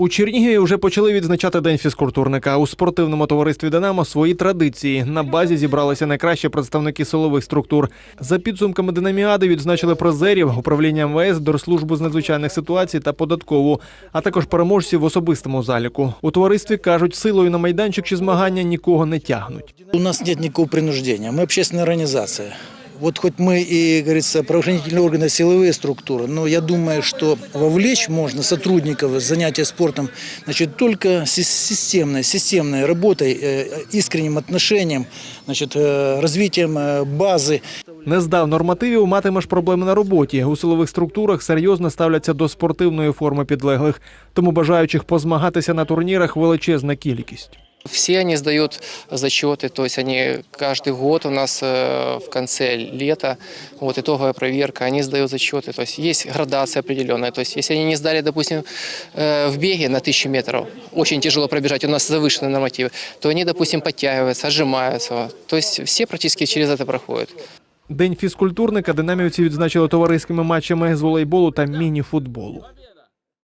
У Чернігові вже почали відзначати день фізкультурника. У спортивному товаристві Динамо свої традиції. На базі зібралися найкращі представники силових структур. За підсумками динаміади відзначили призерів управління МВС, Держслужбу з надзвичайних ситуацій та податкову, а також переможців в особистому заліку. У товаристві кажуть, силою на майданчик чи змагання нікого не тягнуть. У нас нет никакого принуждения. Мы общественная организация. Вот хоть мы и, говорится, правоохранительные органы, силовые структуры, но я думаю, что вовлечь можно сотрудников в занятия спортом значит, только си- системной, системной работой, э, искренним отношением, значит, э, развитием э, базы. Не здав нормативів, матимеш проблеми на роботі. У силових структурах серйозно ставляться до спортивної форми підлеглих, тому бажаючих позмагатися на турнірах величезна кількість. Все они сдают зачеты, то есть они каждый год у нас э, в конце лета, вот итоговая проверка, они сдают зачеты, то есть есть градация определенная, то есть если они не сдали, допустим, э, в беге на 1000 метров, очень тяжело пробежать, у нас завышенные нормативы, то они, допустим, подтягиваются, отжимаются, то есть все практически через это проходят. День фізкультурника динамівці відзначили товариськими матчами з волейболу та міні-футболу.